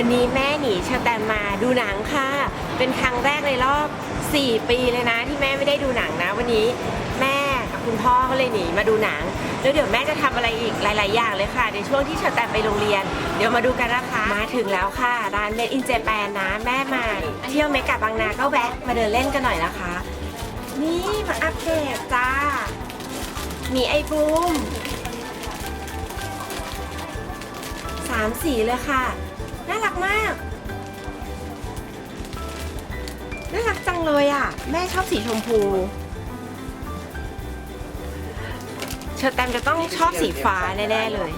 วันนี้แม่หนีชอแตมมาดูหนังค่ะ เป็นครั้งแรกในรอบ 4 ปีเลยนะที่แม่ไม่ได้ดูหนังนะ วันนี้แม่กับคุณพ่อก็เลยหนีมาดูหนัง แล้วเดี๋ยวแม่จะทำอะไรอีกหลาย ๆ อย่างเลยค่ะ ในช่วงที่ชอแตมไปโรงเรียน เดี๋ยวมาดูกันนะคะ มาถึงแล้วค่ะ ร้าน Made in Japan นะแม่มาเที่ยวเมกะบางนาก็แวะมาเดินเล่นกันหน่อยนะคะ นี่มาอัปเดตจ้า มีไอบูมสามสีเลยค่ะ น่ารักมาก น่ารักจังเลยอะ แม่ชอบสีชมพูเชอร์แตมจะต้องชอบสีฟ้าแน่ๆเลย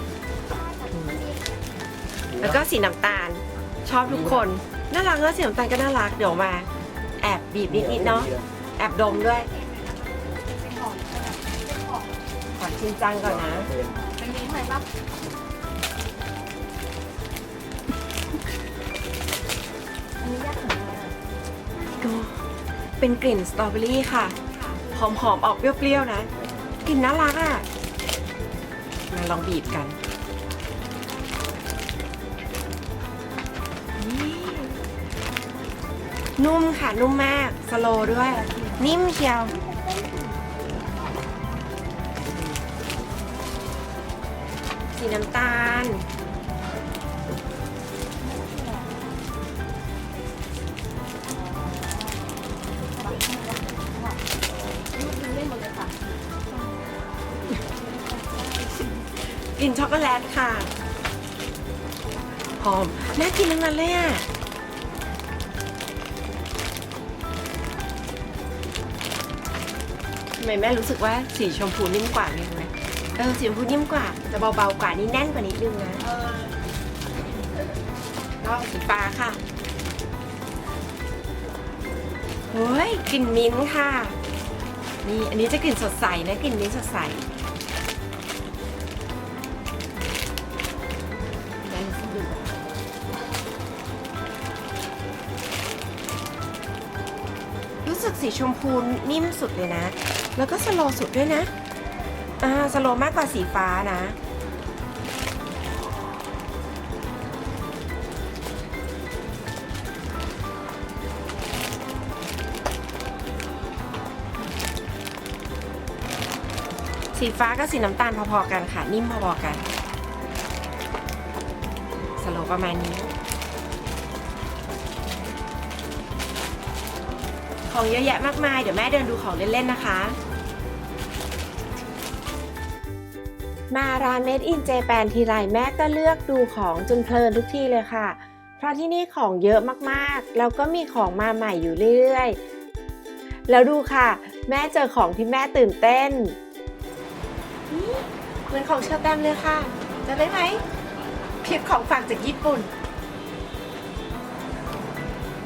แล้วก็สีน้ำตาลชอบทุกคน น่ารักแล้วสีน้ำตาลก็น่ารัก เดี๋ยวมา แอบบีบนิดๆเนาะ แอบดมด้วยขอจริงจังก่อนนะก็ เป็นกลิ่นสตรอเบอรี่ค่ะ หอมๆออกเปรี้ยวๆนะ กลิ่นน่ารักอะ มาลองบีบกันนี่นุ่มค่ะ นุ่มมาก สโลว์ด้วย นิ่มเชียว สีน้ำตาล กลิ่นช็อกโกแลตค่ะ หอม น่ากินทั้งนั้นเลยอะ ทำไมแม่รู้สึกว่าสีชมพูนิ่มกว่าไหมรู้ไหมเออสีชมพูนิ่มกว่าจะเบาๆกว่านี่แน่นกว่านิดนึงนะก็สีฟ้าค่ะเฮ้ยกลิ่นมิ้นท์ค่ะ นี่อันนี้จะกลิ่นสดใสนะกลิ่นมิ้นท์สดใส สีชมพูนิ่มสุดเลยนะ แล้วก็สโลสุดด้วยนะ อ่า สโลมากกว่าสีฟ้านะ สีฟ้ากับสีน้ำตาลพอๆกันค่ะ นิ่มพอๆกัน สโลประมาณนี้ ของเยอะแยะมากมาย เดี๋ยวแม่เดินดูของเล่นๆนะคะ มาร้าน Made in Japan ทีไรแม่ก็เลือกดูของจนเพลินทุกที่เลยค่ะ เพราะที่นี่ของเยอะมากๆ แล้วก็มีของมาใหม่อยู่เรื่อยๆ แล้วดูค่ะ แม่เจอของที่แม่ตื่นเต้นนี่เหมือนของเชอร์แตมเลยค่ะจะได้ไหมคลิปของฝากจากญี่ปุ่น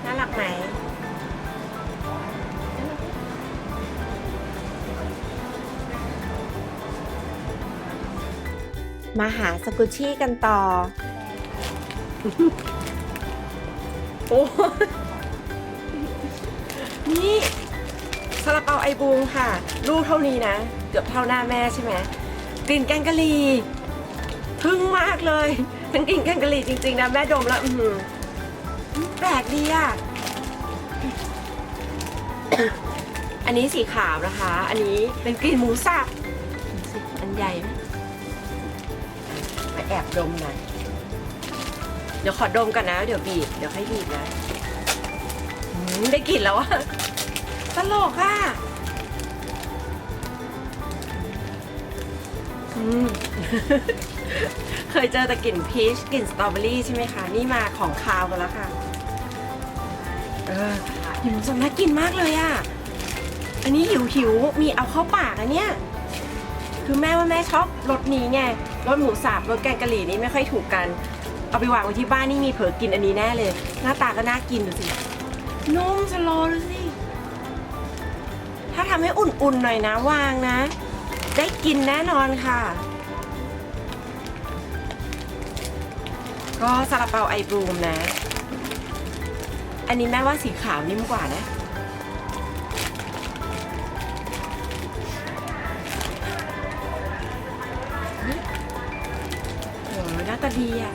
น่ารักไหม มาหาสกุชชี่กันต่อ โอ้นี่ซาลาเปาไอบูมค่ะ ลูกเท่านี้นะ เกือบเท่าหน้าแม่ใช่ไหมกลิ่นแกงกะหรี่ทึ่งมากเลยเป็นกลิ่นแกงกะหรี่จริง ๆ นะแม่ดมแล้ว อือหือแปลกดีอะ อันนี้สีขาวนะคะ อันนี้เป็นกลิ่นหมูสับอันใหญ่ไหม แอบดมหน่อยเดี๋ยวขอดมก่อนนะ เดี๋ยวบีบ เดี๋ยวให้บีบนะอืมได้กลิ่นแล้วอะตลกอะอืม เคยเจอแต่กลิ่นพีชกลิ่นสตรอเบอรี่ใช่ไหมคะ นี่มาของคาวกันแล้วค่ะ เออหิวสำนักกินมากเลยอะอันนี้หิวหิวมีเอาเข้าปากอะเนี่ยคือแม่ว่าแม่ชอบรสนี้ไง รสหมูสับรสแกงกะหรี่นี่ไม่ค่อยถูกกัน เอาไปวางไว้ที่บ้านนี่มีเผลอกินอันนี้แน่เลย หน้าตาก็น่ากินดูสิ นุ่มสโลว์ดูสิ ถ้าทำให้อุ่นๆหน่อยนะวางนะ ได้กินแน่นอนค่ะ ก็ซาลาเปาไอบรูมนะ อันนี้แม่ว่าสีขาวนิ่มกว่านะ ดีอะ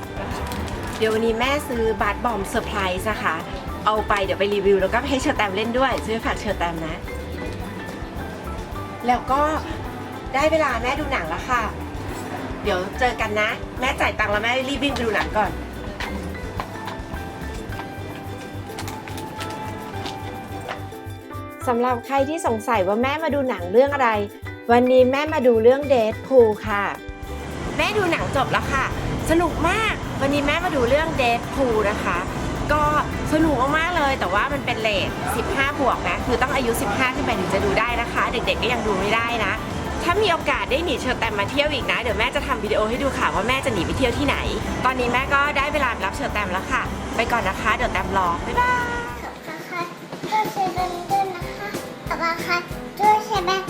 เดี๋ยววันนี้แม่ซื้อบาร์บอมเซอร์ไพรส์นะคะ เอาไปเดี๋ยวไปรีวิว แล้วก็ให้เชอร์แตมเล่นด้วย ซื้อฝากเชอร์แตมนะ แล้วก็ได้เวลาแม่ดูหนังแล้วค่ะ เดี๋ยวเจอกันนะ แม่จ่ายตังค์แล้วแม่รีบวิ่งไปดูหนังก่อนสำหรับใครที่สงสัยว่าแม่มาดูหนังเรื่องอะไร วันนี้แม่มาดูเรื่องเดทพูค่ะ แม่ดูหนังจบแล้วค่ะ สนุกมาก วันนี้แม่มาดูเรื่องเดทพูนะคะ ก็สนุกมากๆเลย แต่ว่ามันเป็นเลท15 บวกนะ คือต้องอายุ 15 ขึ้นไปถึงจะดูได้นะคะ เด็กๆก็ยังดูไม่ได้นะ ถ้ามีโอกาสได้หนีเชอร์แตมมาเที่ยวอีกนะ เดี๋ยวแม่จะทำวิดีโอให้ดูค่ะว่าแม่จะหนีไปเที่ยวที่ไหน ตอนนี้แม่ก็ได้เวลารับเชอร์แตมแล้วค่ะ ไปก่อนนะคะ เดี๋ยวแตมรอ บ๊ายบายขอบคุณค่ะช่วยแชร์กันด้วยนะคะขอบคุณค่ะช่วยแชร์แบงค์ด้วยนะคะ